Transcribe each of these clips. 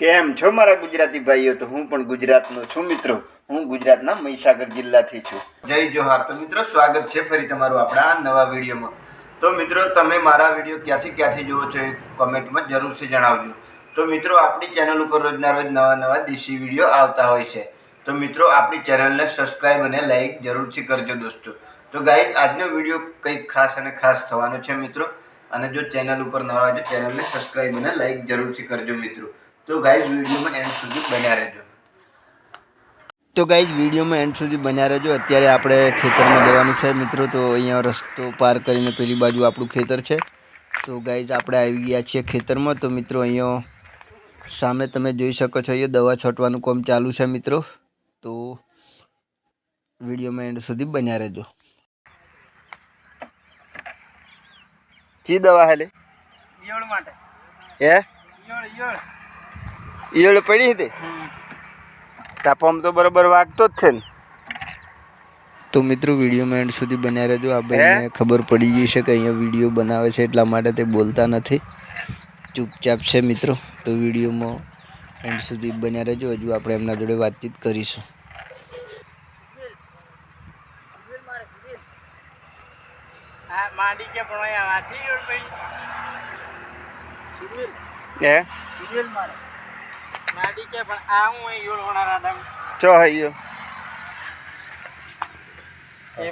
કેમ છો મારા ગુજરાતી ભાઈઓ, તો હું પણ ગુજરાતનો છું મિત્રો. હું ગુજરાતના મહીસાગર જિલ્લાથી છું. જય જોહાર. તો મિત્રો, સ્વાગત છે ફરી તમારું આપણા આ નવા વિડીયોમાં. તો મિત્રો, તમે મારા વીડિયો ક્યાંથી ક્યાંથી જુઓ છો એ કોમેન્ટમાં જરૂરથી જણાવજો. તો મિત્રો, આપણી ચેનલ ઉપર રોજના રોજ નવા નવા દેશી વીડિયો આવતા હોય છે. તો મિત્રો, આપણી ચેનલને સબસ્ક્રાઈબ અને લાઈક જરૂરથી કરજો દોસ્તો. તો ગાઈઝ, આજનો વીડિયો કંઈક ખાસ અને ખાસ થવાનો છે મિત્રો. અને જો ચેનલ ઉપર નવા હોય તો ચેનલને સબસ્ક્રાઈબ અને લાઈક જરૂરથી કરજો મિત્રો. તો ગાઈઝ વિડીયોમાં એન્ડ સુધી બન્યા રહેજો. તો ગાઈઝ વિડીયોમાં એન્ડ સુધી બન્યા રહેજો. અત્યારે આપણે ખેતરમાં જવાનું છે મિત્રો તો અહીંયા રસ્તો પાર કરીને પેલી બાજુ આપણું ખેતર છે. તો ગાઈઝ આપણે આવી ગયા છીએ ખેતરમાં. તો મિત્રો અહીંયા સામે તમે જોઈ શકો છો અહીંયા દવા છાંટવાનું કામ ચાલુ છે મિત્રો. તો વિડીયોમાં એન્ડ સુધી બન્યા રહેજો. ચી દવા હેલે? ઈયળ માટે. હે? ઈયળ ઈયળ. ઈયળ પડી હતી? તાપમ તો બરોબર વાગતો જ છે ને. તો મિત્રો વિડીયોમાં એન્ડ સુધી બન્યા રહેજો. આ ભાઈને ખબર પડી ગઈ છે કે અહીંયા વીડિયો બનાવે છે એટલા માટે તે બોલતા નથી. ચૂપચાપ છે મિત્રો તો વિડીયોમાં એન્ડ સુધી બન્યા રહેજો. હજુ આપણે એમના જોડે વાતચીત કરીશું. હા માંડી કે પણ હે કે પણ આ હું ચો હૈયો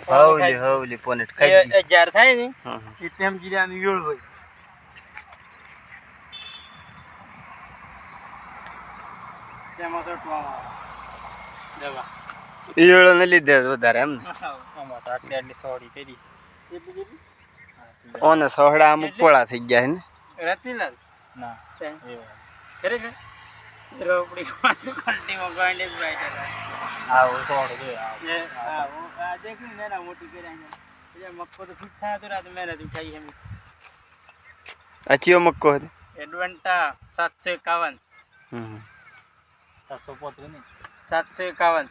હવલી હવલી પોનેટ ખાઈ ગઈ થાય ને હા હા. એટલે એમ જીરાનું ઈયળ હોય. તેમાં સટવામાં આવે દવા. ઈયળોને લીધે વધારે એમ ને. આટલી આટલી સોડી કરી. ઓને સોહડા અમુક પોળા થઈ ગયા છે ને. રતિલાલ. ના. ખરેખર? રોપડી કંટીમાં ગાંડી જ રાઈટર આવું સોડ છે એ હા હું આજે કઈ નેના મોટી કરી એટલે મક્કો તો ફિટ થાય તો રાત મહેનત ઉઠાઈ એમ અચીઓ મક્કો હતો એડવન્ટા સાતસો એકાવન હમ સાતસો પોત્રીસ ને સાતસો એકાવન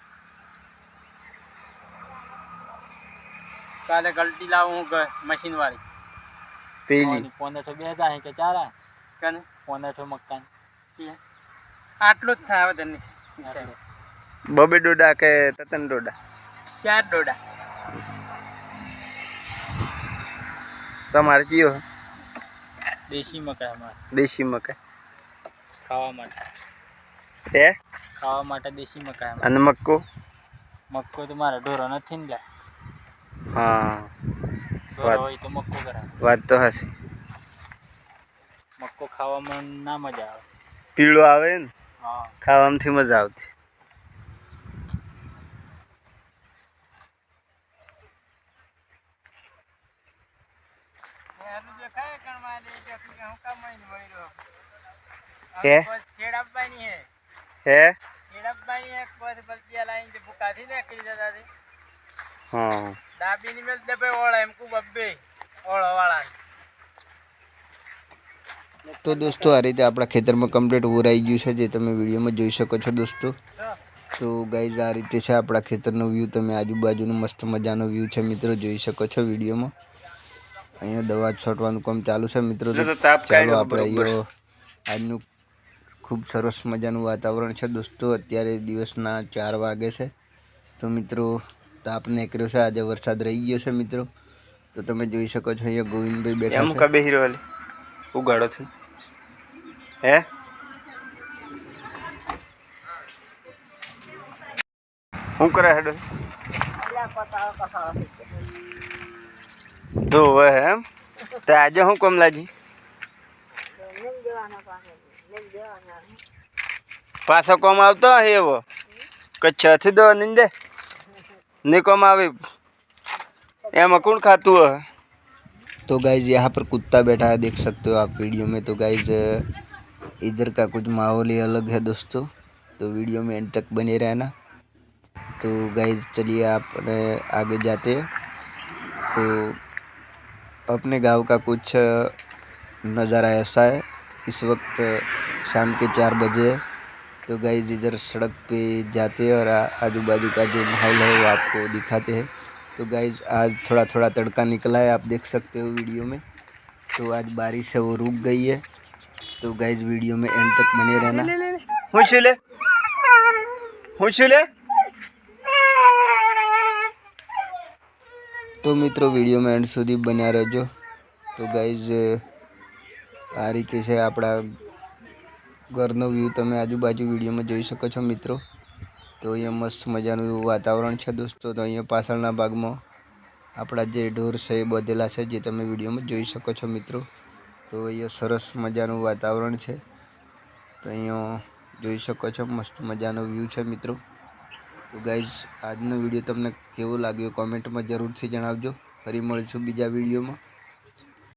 કાલે ગલટી લાવું હું ઘર મશીન વાળી પેલી પોનેઠો બે હજાર કે ચાર આ? કને પોનેઠો મકાન આટલું જ થાય આવે તને બબે ડોડા કે તતન ડોડા? ચાર ડોડા. તમારે કયો? દેશી મકાઈ અમારે. દેશી મકાઈ. ખાવા માટે. તે ખાવા માટે દેશી મકાઈ અને મક્કો? મક્કો તો મારા ઢોરો નથી ને હા ઢોરો હોય તો મક્કો કરાવે વાત તો હશે. મક્કો ખાવામાં ના મજા આવે. પીળો આવે ને? ખાવામાંથી મજા આવતી. હે? હે? હે. ભૂકાથી ને મેલ દબે ઓળા એમ કુ બબ્બે ઓળો વાળા તો દોસ્તો આ રીતે આપણા ખેતરમાં કમ્પ્લીટ ઉરાઈ ગયું છે જે તમે વિડીયોમાં જોઈ શકો છો દોસ્તો. તો ગાઈઝ આ રીતે છે આપણા ખેતરનો વ્યૂ તમે આજુબાજુનો મસ્ત મજાનો વ્યૂ છે મિત્રો જોઈ શકો છો વિડીયોમાં. અહીંયા દવા છોટવાનું કામ ચાલુ છે મિત્રો. તો ચાલો આપણે અહીંયા આજનું ખૂબ સરસ મજાનું વાતાવરણ છે દોસ્તો. અત્યારે દિવસના ચાર વાગે છે. તો મિત્રો તાપ નીકળ્યો છે. આજે વરસાદ રહી ગયો છે મિત્રો. તો તમે જોઈ શકો છો અહીંયા ગોવિંદભાઈ બેઠા છે. ઉગાડો છે? હે? શું કરે હેડો? ધોવે એમ? તે આજે શું કમલાજી પાછો કોમ આવતો હે એવો? કચ્છથી દો નિંદે? ને કોમ આવી? એમાં કોણ ખાતું હોય तो गाइज़ यहाँ पर कुत्ता बैठा है, देख सकते हो आप वीडियो में। तो गाइज़ इधर का कुछ माहौल ही अलग है दोस्तों। तो वीडियो में एंड तक बने रहना। तो गाइज़ चलिए आप आगे जाते हैं। तो अपने गाँव का कुछ नज़ारा ऐसा है। इस वक्त शाम के चार बजे है। तो गाइज़ इधर सड़क पे जाते हैं और आजू बाजू का जो माहौल है वो आपको दिखाते हैं। तो गाइज आज थोड़ा थोड़ा तड़का निकला है आप देख सकते हो वीडियो में तो आज बारिश है वो रुक गई है तो गाइज वीडियो में एंड तक बने रहना હું શું લે હું શું લે તો મિત્રો વિડીયોમાં એન્ડ સુધી બન્યા રહેજો તો ગાઈઝ આ રીતે છે આપણા ઘરનો વ્યૂ તમે આજુબાજુ વિડીયોમાં જોઈ શકો છો મિત્રો તો અહીંયા મસ્ત મજાનું એવું વાતાવરણ છે દોસ્તો. તો અહીંયા પાછળના ભાગમાં આપણા જે ઢોર છે એ બધેલા છે, જે તમે વિડીયોમાં જોઈ શકો છો મિત્રો. તો અહીંયા સરસ મજાનું વાતાવરણ છે. તો અહીંયા જોઈ શકો છો મસ્ત મજાનો વ્યૂ છે મિત્રો. તો ગાઈઝ આજનો વીડિયો તમને કેવો લાગ્યો? કોમેન્ટમાં જરૂરથી જણાવજો. ફરી મળીશું બીજા વિડીયોમાં.